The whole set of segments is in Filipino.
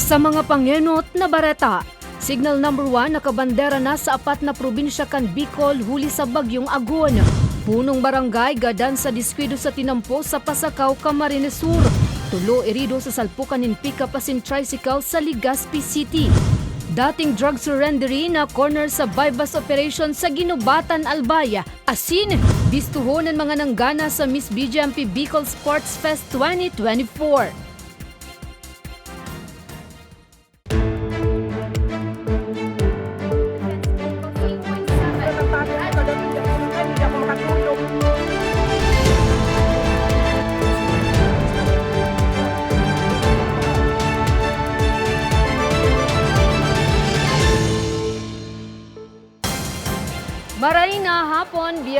Sa mga pangenot na bareta, Signal number 1 nakabandera na sa apat na probinsya kan Bicol huli sa bagyong Agon. Punong barangay gadan sa diskwido sa tinampo sa Pasakaw, Camarines Sur. Tulo irido sa salpukan in pick-up asin tricycle sa Legazpi City. Dating drug surrendery na corner sa bypass operation sa Ginubatan, Albaya. Asin, bistuhon ng mga nanggana sa Miss BGMP Bicol Sports Fest 2024.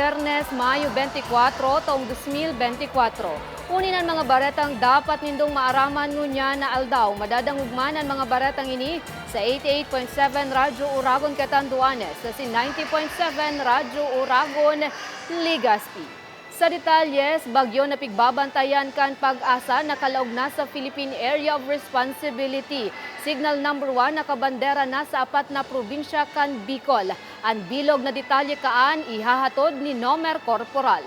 Biyernes, Mayo 24, taong 2024. Unin ang mga baretang dapat nindong maaraman ngunya na aldaw. Madadangugman ang mga baretang ini sa 88.7 Radyo Uragon Catanduanes sa 90.7 Radyo Uragon Ligaspi. Sa detalyes, bagyo na pigbabantayan kan pag-asa nakalaog na sa Philippine Area of Responsibility. Signal number 1 nakabandera na sa apat na probinsya kan Bicol. Ang bilog na detalye kaan ihahatod ni Nomer Corporal.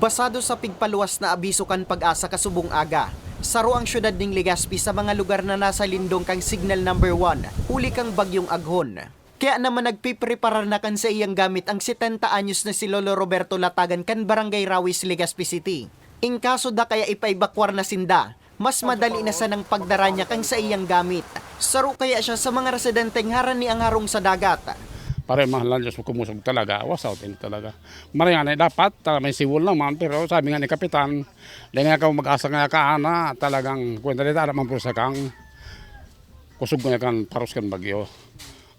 Basado sa pigpaluwas na abiso kan pag-asa kasubong aga, saro ang syudad ning Legazpi sa mga lugar na nasa lindong kang signal number 1, uli kang bagyong aghon. Kaya naman nagpiprepara na kan sa iyang gamit ang 70 anyos na si Lolo Roberto Latagan kan Barangay Rawis, Legazpi City. In kaso da kaya ipaibakwar na sinda, mas madali na sa ng pagdara niya kang sa iyang gamit. Saro kaya siya sa mga residenteng haran ni ang harong sa dagat. Pare mahalan Diyos kumusog talaga, out din talaga. Mariana dapat, talaga may siwol naman, pero sabi nga ni Kapitan, di nga ka mag-asa nga ka na, talagang kwenta dito, alam ang prusa kang kusog nga kan paros kan bagyo.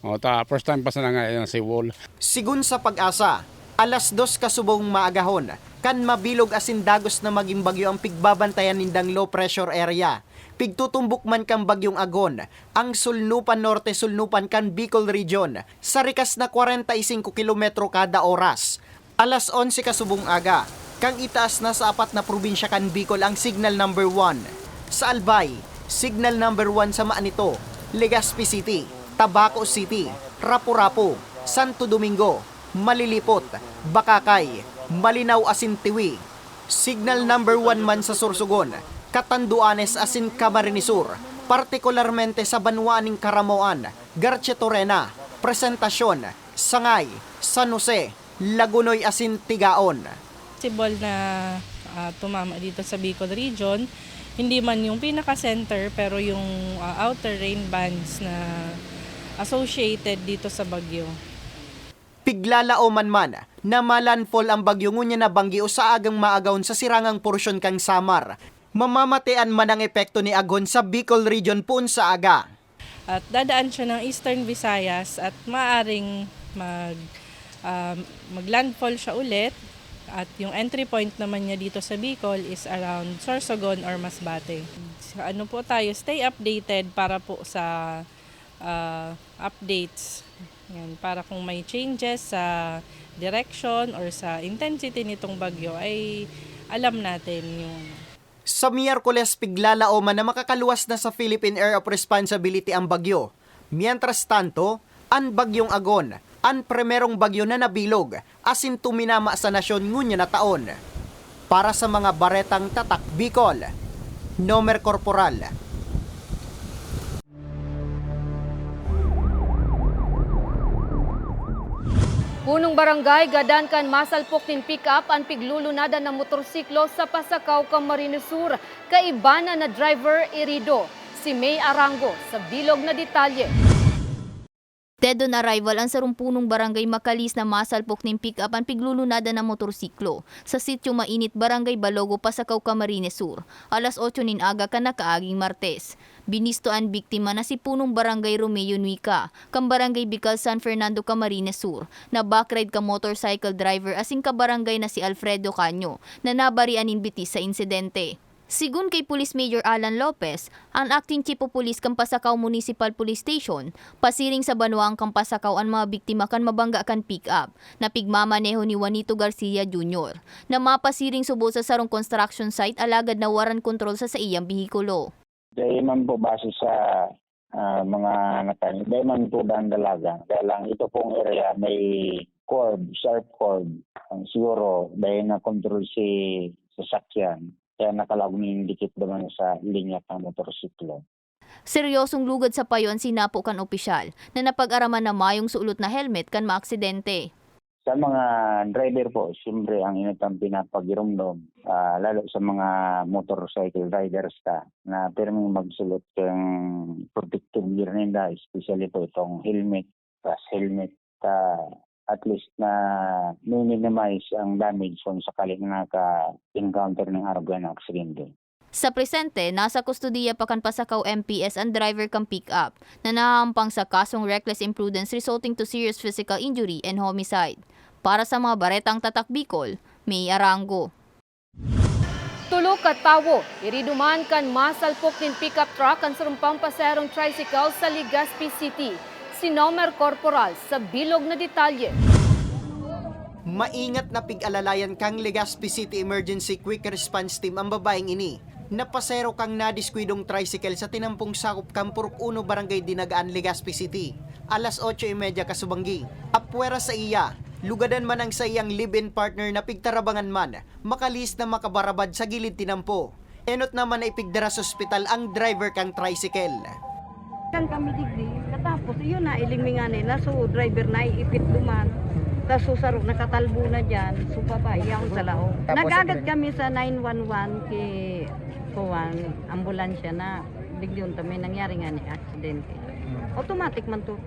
O, ta, first time pa sa nga yan siwol. Sigun sa pag-asa, alas dos kasubong maagahon, kan mabilog asin dagos na maging bagyo ang pigbabantayan nindang low pressure area. Pigtutumbok man kang bagyong agon, ang Sulnupan Norte Sulnupan kan Bicol Region, sa rikas na 45 kilometro kada oras. Alas 11 kasubong aga, kang itaas na sa apat na probinsya kan Bicol ang signal number 1. Sa Albay, signal number 1 sa Maanito, Legazpi City, Tabaco City, Rapu-Rapu, Santo Domingo, Malilipot, Bakakay, Malinaw Asintiwi. Signal number 1 man sa Sorsogon, Catanduanes asin Camarinesur, partikularmente sa Banwaning Karamoan, Garche Torena, Presentasyon, Sangay, San Jose, Lagunoy asin Tigaon. possible na ah, tumama dito sa Bicol region. Hindi man yung pinaka-center pero yung ah, outer rain bands na associated dito sa Bagyo. Piglalao man man na malanfall ang bagyo ngunya na banggi o sa agang maagawon sa sirangang porsyon kang Samar. Mamamatean man ang epekto ni Agon sa Bicol region poon sa aga. At dadaan siya ng Eastern Visayas at maaring mag ah, maglandfall siya ulit. At yung entry point naman niya dito sa Bicol is around Sorsogon or Masbate. So, ano po tayo, stay updated para po sa ah, updates. Yan, para kung may changes sa direction or sa intensity nitong bagyo ay alam natin yung Sa Miyerkules piglalao man na makakaluwas na sa Philippine Area of Responsibility ang bagyo. Mientras tanto, ang bagyong Agon, ang primerong bagyo na nabilog, asin tuminama sa nasyon ngunya na taon. Para sa mga baretang tatak Bicol, Nomer Corporal, Punong barangay gadan kan masalpok nin pick-up ang piglulunada ng motorsiklo sa Pasakaw, Camarines. Kaibana na driver irido, si May Arango sa bilog na detalye. Dead on arrival ang sarumpunong barangay Makalis na masalpok ng pick-up ang piglulunada ng motorsiklo sa sityo Mainit, Barangay Balogo, Pasakaw, Camarines Sur. Alas 8 nin aga ka nakaaging Martes. Binisto ang biktima na si punong barangay Romeo Nuica, kang barangay Bicol San Fernando, Camarines Sur, na backride ka motorcycle driver asing ka barangay na si Alfredo Canyo, na nabarian bitis sa insidente. Sigun kay Police Major Alan Lopez, ang acting chief of police kang Pasakaw Municipal Police Station, pasiring sa Banwang kang Pasakaw ang mga biktima kan mabangga kan pick up, na pigmamaneho ni Juanito Garcia Jr., na mapasiring subo sa sarong construction site alagad na waran control sa sa iyang bihikulo. Dahil man po base sa ah, mga nakain, dahil man po dalaga. Kaya lang ito pong area may cord, sharp. Ang siguro dahil na-control si sasakyan, kaya nakalagong dikit naman sa linya ng motorsiklo. Seryosong lugad sa payon sinapo kan opisyal na napag-araman na mayong suulot na helmet kan maaksidente. Sa mga driver po, siyempre ang inatang pinapagirumdom, ah, lalo sa mga motorcycle riders ka na pirming magsulot ng protective gear nila, especially po itong helmet, plus helmet ka at least na minimize ang damage kung sakaling naka-encounter ng araw ng aksidente. Sa presente, nasa kustudiya pa kan pasakaw MPS ang driver kang pick-up na nahahampang sa kasong reckless imprudence resulting to serious physical injury and homicide. Para sa mga baretang tatak Bicol, May Arango. Tulo ka tawo, iriduman kan masalpok nin pickup truck ang surumpang paserong tricycle sa Legazpi City. Sinomer Corporal sa bilog na detalye. Maingat na pig-alalayan kang Legazpi City Emergency Quick Response Team ang babaeng ini. Napasero kang nadiskwidong tricycle sa tinampong sakop kang Purok 1 Barangay Dinagaan, Legazpi City. Alas 8.30 kasubanggi. Apwera sa iya, lugadan man ang sa iyang live-in partner na pigtarabangan man, makalis na makabarabad sa gilid tinampo. Enot naman na ipigdara sa ospital ang driver kang tricycle. Kan kami katapos yun na ilingmingan nila, so driver na ipit duman. Tapos susarok, nakatalbo na dyan, so papayaw sa lao. Nagagad kami sa 911 kay Kuwan, ambulansya na yun may nangyari nga ni aksidente. Automatic man to.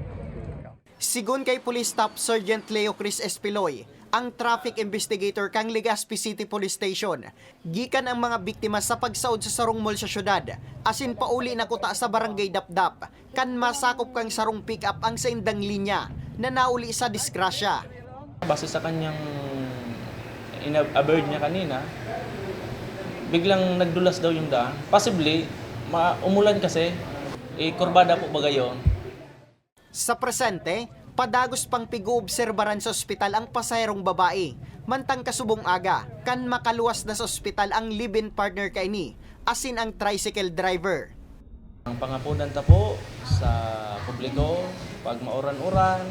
Sigun kay Police Staff Sergeant Leo Chris Espiloy, ang traffic investigator kang Legazpi City Police Station, gikan ang mga biktima sa pagsaod sa sarong mall sa syudad, asin pauli na kuta sa barangay Dapdap, kan masakop kang sarong pick-up ang sa indang linya na nauli sa disgrasya. Base sa kanyang ina-abbird niya kanina, biglang nagdulas daw yung daan. Possibly, umulan kasi, eh, kurbada po ba gayon? Sa presente, padagos pang pig-oobserbaran sa ospital ang pasahirong babae. Mantang kasubong aga, kan makaluwas na sa ospital ang live-in partner kay ni, asin ang tricycle driver. Ang pangapunan ta po sa publiko, pag mauran-uran,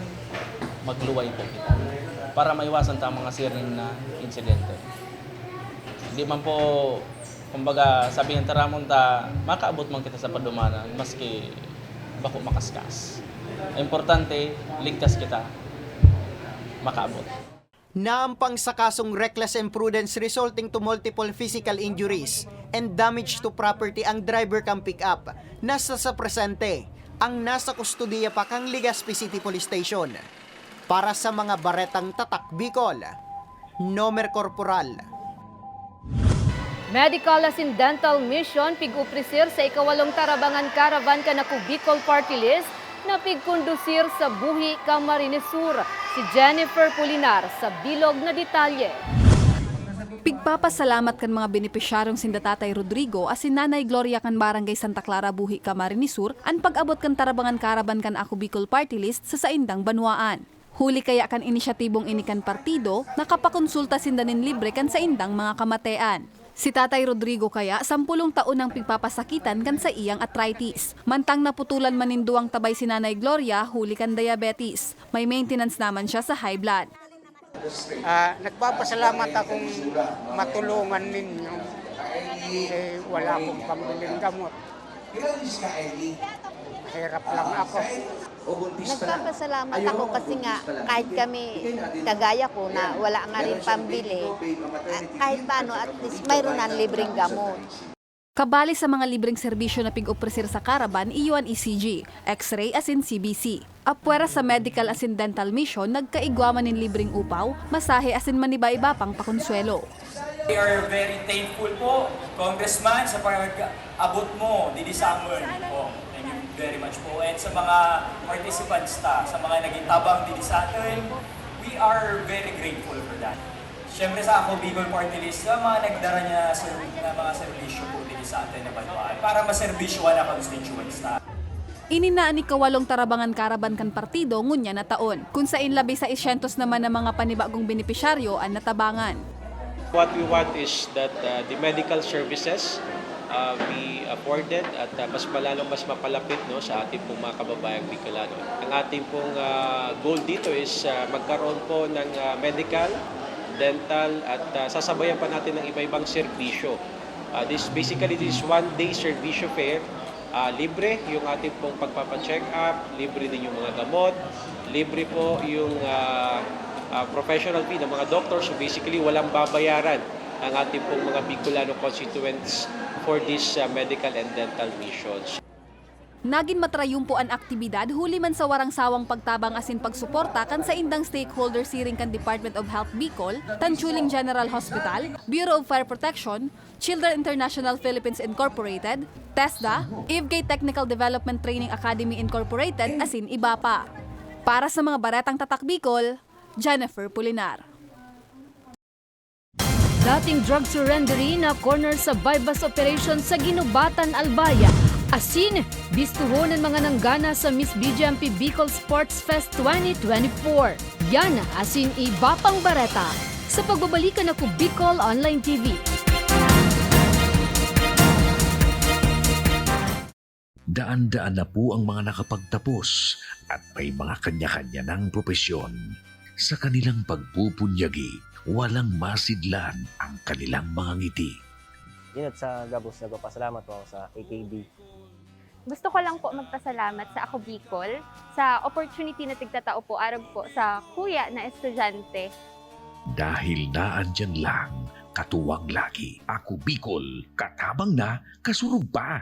magluway po kita para maiwasan ta mga siring na insidente. Hindi man po, kumbaga, sabi ng taramon ta, makaabot man kita sa padumanan, maski bako makaskas. Importante, ligtas kita, makaabot. Naampang sa kasong reckless imprudence resulting to multiple physical injuries and damage to property ang driver kang pick-up. Nasa sa presente, ang nasa kustudiya pa kang Legazpi City Police Station. Para sa mga baretang tatak Bicol, Nomer Corporal. Medical as in dental mission pig-uprisir sa ikawalong tarabangan caravan ka na Bicol Party List na pigkondusir sa Buhi, Camarines Sur. Si Jennifer Pulinar sa bilog na detalye. Pigpapasalamat kan mga benepisyarong sinda Tatay Rodrigo as Nanay Gloria kan Barangay Santa Clara Buhi Camarines Sur an pag-abot kan tarabangan karaban kan Ako Bicol Party List sa saindang Banuaan. Huli kaya kan inisyatibong inikan partido, nakapakonsulta sindanin libre kan sa indang mga kamatean. Si Tatay Rodrigo kaya, sampulong taon ang pigpapasakitan kan sa iyang arthritis. Mantang naputulan maninduang tabay si Nanay Gloria, huli kan diabetes. May maintenance naman siya sa high blood. Ah, nagpapasalamat akong matulungan ninyo. Eh, wala akong pambiling gamot. Hirap lang ako. Nagpapasalamat ako kasi nga kahit kami kagaya ko na wala nga rin pambili, ah, kahit paano at least mayroon ng libreng gamot. Kabali sa mga libreng serbisyo na pig-opresir sa Caravan, iyon ECG, X-ray as in CBC. Apwera sa medical as in dental mission, nagkaigwaman ng libreng upaw, masahe as in maniba-iba pang pakonsuelo. We are very thankful po, Congressman, sa pag-abot mo, Didi Summer po. Very much po. And sa mga participants ta, sa mga naging tabang Didi sa atin, we are very grateful for that. Siyempre sa ako, Bicol Party List, sa mga nagdara niya sa na mga serbisyo po Didi sa atin na banuan para maservisyoan ang constituents ta. Ininaan ni kawalong tarabangan karaban kan partido ngunya na taon, kung sa inlabi sa isyentos naman ng mga panibagong benepisyaryo ang natabangan. What we want is that uh, the medical services uh, be afforded at uh, mas malalong mas mapalapit no, sa ating pong mga kababayang Bicolano. Ang ating pong uh, goal dito is uh, magkaroon po ng uh, medical, dental at uh, sasabayan pa natin ng iba-ibang serbisyo. Uh, this basically this is one day servisyo fair. Uh, libre yung ating pong pagpapacheck up, libre din yung mga gamot, libre po yung uh, uh, professional fee ng mga doctors. So basically walang babayaran ang ating pong mga Bicolano constituents for these uh, medical and dental missions. Nagin matrayumpo ang aktibidad huli man sa warang sawang pagtabang asin pagsuporta kan sa indang stakeholder siring kan Department of Health Bicol, Tanchuling General Hospital, Bureau of Fire Protection, Children International Philippines Incorporated, TESDA, Ivgay Technical Development Training Academy Incorporated, asin iba pa. Para sa mga baretang tatak Bicol, Jennifer Pulinar. Dating drug surrendery na corner sa bypass operation sa Ginubatan, Albaya. Asin, bistuho ng mga nanggana sa Miss BGMP Bicol Sports Fest 2024. Yan, asin iba pang bareta. Sa pagbabalikan ako Bicol Online TV. Daan-daan na po ang mga nakapagtapos at may mga kanya-kanya ng propesyon. Sa kanilang pagpupunyagi, walang masidlan ang kanilang mga ngiti. Yun at sa Gabos, nagpapasalamat po ako sa AKB. Gusto ko lang po magpasalamat sa Ako Bicol sa opportunity na tigtatao po arag po sa kuya na estudyante. Dahil naandyan lang, katuwang lagi. Ako Bicol, katabang na, kasurog pa.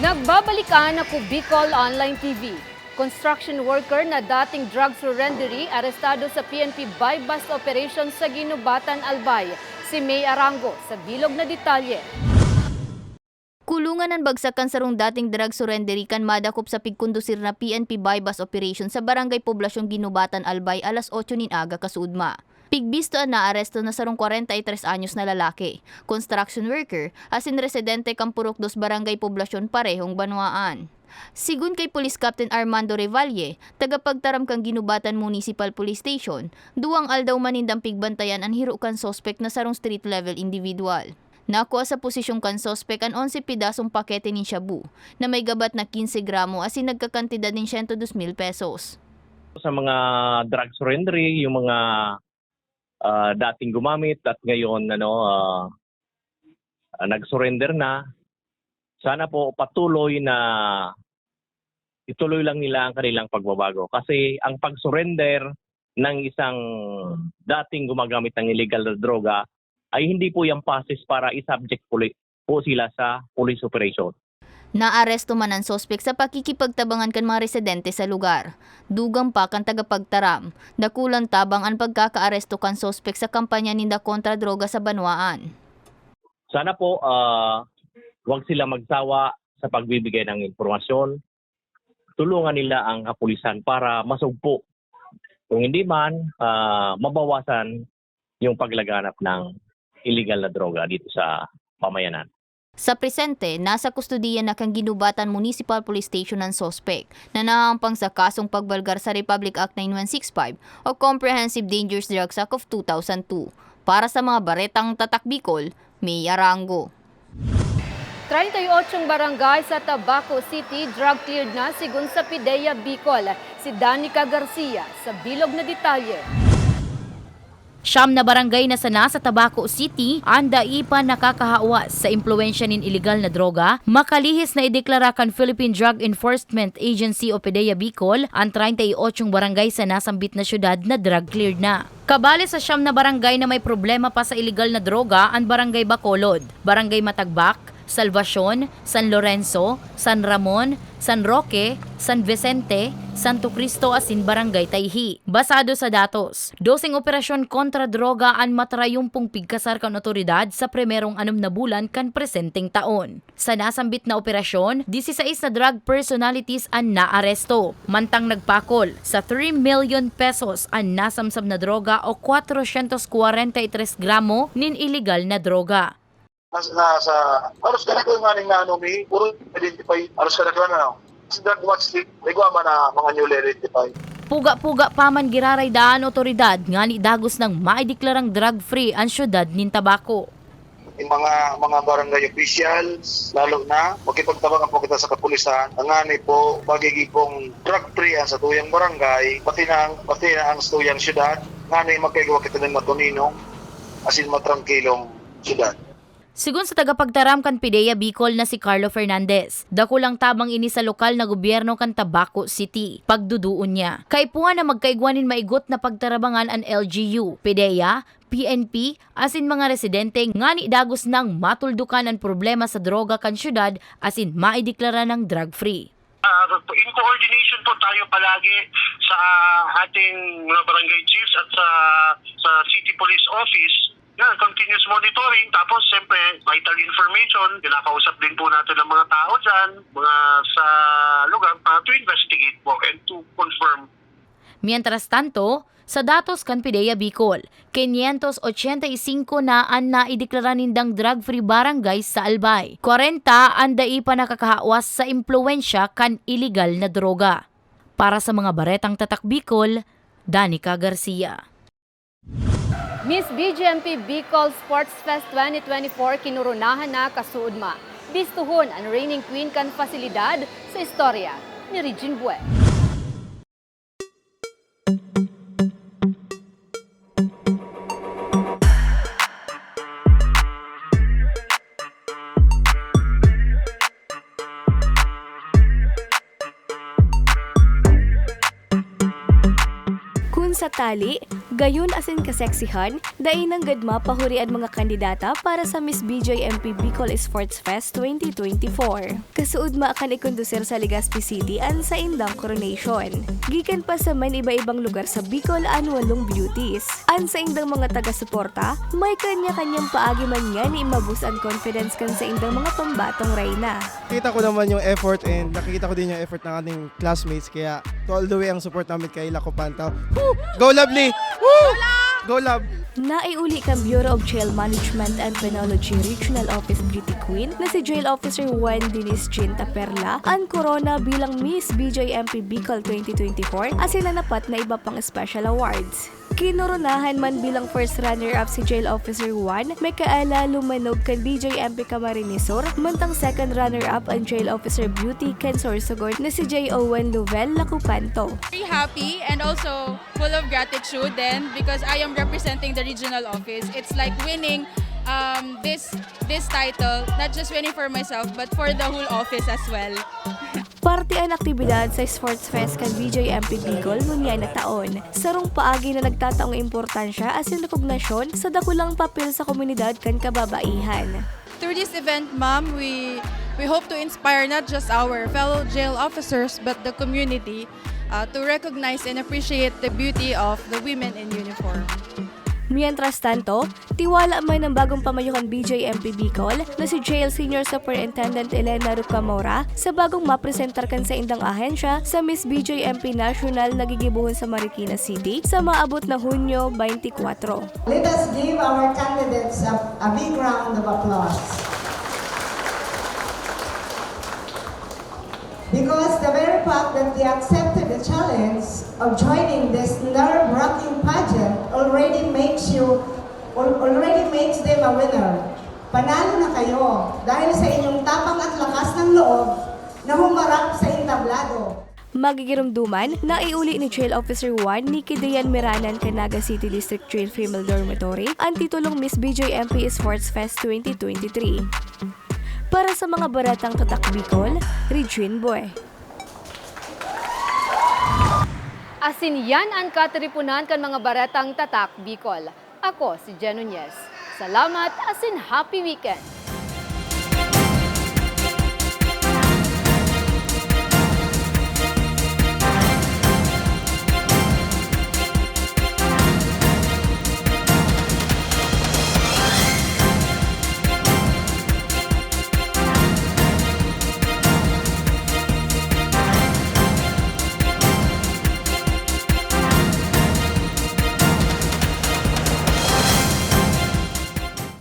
Nagbabalikan ako Bicol Online TV. Construction worker na dating drug surrendery arestado sa PNP bypass operation sa Ginubatan, Albay. Si May Arango sa bilog na detalye. Kulungan ng bagsakan sarong dating drug surrendery kan madakop sa pigkondusir na PNP bypass operation sa Barangay Poblasyong Ginubatan, Albay alas 8 nin aga kasudma. Pigbisto na aresto na sarong 43 anyos na lalaki, construction worker, asin residente Kampurok dos Barangay Poblasyon parehong Banwaan. Sigun kay Police Captain Armando Revalle, tagapagtaram kang Ginubatan Municipal Police Station, duwang aldaw manindang pigbantayan ang hiro kan sospek na sarong street level individual. Nakuha sa posisyong kan sospek ang 11 pidasong pakete ni Shabu na may gabat na 15 gramo asin nagkakantidad ng 102 mil pesos. Sa mga drug surrendery, yung mga ah, dating gumamit at ngayon ano ah, nag-surrender na, sana po patuloy na ituloy lang nila ang kanilang pagbabago. Kasi ang pag-surrender ng isang dating gumagamit ng illegal na droga ay hindi po yung process para i-subject po, po sila sa police operation. Naaresto man ang sospek sa pakikipagtabangan kan mga residente sa lugar. Dugang pa kan tagapagtaram. Dakulang tabang ang pagkakaaresto kan sospek sa kampanya ninda kontra droga sa Banwaan. Sana po ah, huwag sila magsawa sa pagbibigay ng impormasyon. Tulungan nila ang kapulisan para masugpo. Kung hindi man, ah, mabawasan yung paglaganap ng illegal na droga dito sa pamayanan. Sa presente, nasa kustudiya na kang Ginubatan Municipal Police Station ang sospek na naampang sa kasong pagbalgar sa Republic Act 9165 o Comprehensive Dangerous Drugs Act of 2002. Para sa mga baretang tatak Bicol, May Arango. 38 barangay sa Tabaco City drug cleared na sigun sa Pidea Bicol. Si Danica Garcia sa bilog na detalye. Siyam na barangay na sana sa Tabaco City, anda ipa nakakahawas sa impluensya nin illegal na droga, makalihis na ideklara kan Philippine Drug Enforcement Agency o PDEA Bicol ang 38 barangay sa nasambit na syudad na drug cleared na. Kabali sa siyam na barangay na may problema pa sa illegal na droga ang Barangay Bacolod, Barangay Matagbak, Salvacion, San Lorenzo, San Ramon, San Roque, San Vicente, Santo Cristo asin Barangay Tayhi. Basado sa datos, dosing operasyon kontra droga ang matrayumpong pigkasar kan otoridad sa primerong anum na bulan kan presenteng taon. Sa nasambit na operasyon, 16 na drug personalities ang naaresto. Mantang nagpakol sa 3 million pesos ang nasamsam na droga o 443 gramo nin illegal na droga. Nas, nasa aros ka na ko nga ning ano mi puro identify aros ka na ko na sa drug watch list may man na mga newly identified Puga-puga pa man giraray daan otoridad nga ni dagos ng maideklarang drug-free ang syudad nin Tabaco. yung mga mga barangay officials lalo na magkipagtabangan po kita sa kapulisan ang ani po pagigi pong drug free ang sa tuyang barangay pati na ang pati na ang tuyang syudad ngani magkaigawa kita ng matunino asin matrangkilong syudad Sigun sa tagapagtaram kan PIDEA Bicol na si Carlo Fernandez, dako lang tabang ini sa lokal na gobyerno kan Tabaco City. Pagduduon niya. Kaipuan na magkaigwanin maigot na pagtarabangan ang LGU, PIDEA, PNP, asin mga residente nga ni dagos nang matuldukan ang problema sa droga kan syudad asin maideklara ng drug-free. Ah, in coordination po tayo palagi sa ating mga barangay chiefs at sa sa city police office yan, continuous monitoring. Tapos, siyempre, vital information. Kinakausap din po natin ng mga tao dyan, mga sa lugar, para to investigate po and to confirm Mientras tanto, sa datos kan PIDEA Bicol, 585 na ang naideklara nindang drug-free barangay sa Albay. 40 ang dai pa nakakahawas sa impluensya kan illegal na droga. Para sa mga baretang tatak Bicol, Danica Garcia. Miss BGMP Bicol Sports Fest 2024 kinurunahan na kasuudma. Bistuhon ang reigning queen kan fasilidad sa istorya ni Regine Bue. Kun sa tali, gayon asin kaseksihan, dain ng gadma pahurian mga kandidata para sa Miss BJMP Bicol Sports Fest 2024. Kasuod ma akan ikondusir sa Legazpi City an sa indang coronation. Gikan pa sa man iba-ibang lugar sa Bicol an walong beauties. An sa indang mga taga-suporta, may kanya-kanyang paagi man nga ni imabus ang confidence kan sa indang mga pambatong reyna. Nakita ko naman yung effort and nakikita ko din yung effort ng ating classmates kaya to all the way ang support namin kay Laco Pantaw. Woo! Go Lovely! Woo! Go Love! Naiuli kang Bureau of Jail Management and Penology Regional Office Beauty Queen na si Jail Officer Juan Denise Chinta Perla ang corona bilang Miss BJMP Bicol 2024 at sinanapat na iba pang special awards. Kinurunahan man bilang first runner-up si Jail Officer Juan, may kaala lumanog kan BJMP Camarinesor, mantang second runner-up ang Jail Officer Beauty Ken Sorsogon na si J. Owen Luvel Lacupanto. very happy and also full of gratitude then because I am representing the regional office. It's like winning um, this this title, not just winning for myself but for the whole office as well. Parte ang aktibidad sa Sports Fest kan BJMP Bicol ngunya na taon. Sarong paagi na nagtataong importansya as in rekognasyon sa dakulang papel sa komunidad kan kababaihan. Through this event, ma'am, we we hope to inspire not just our fellow jail officers but the community uh, to recognize and appreciate the beauty of the women in uniform. Mientras tanto, tiwala man ng bagong pamayukan BJMP Bicol na si Jail Senior Superintendent Elena Rucamora sa bagong mapresentar kan sa indang ahensya sa Miss BJMP National na gigibuhon sa Marikina City sa maabot na Hunyo 24. Let us give our candidates a, a big round of applause. Because the very fact that they accepted the challenge of joining this nerve-wracking pageant already makes you, al- already makes them a winner. Panalo na kayo dahil sa inyong tapang at lakas ng loob na humarap sa entablado. Magigirumduman na iuli ni Jail Officer 1 ni Kidayan Miranan Canaga City District Jail Female Dormitory ang titulong Miss BJMP Sports Fest 2023. Para sa mga baratang tatak Bicol, Regine Boy. Asin yan ang katripunan kan mga baretang tatak Bicol. Ako si Jen. Salamat asin happy weekend!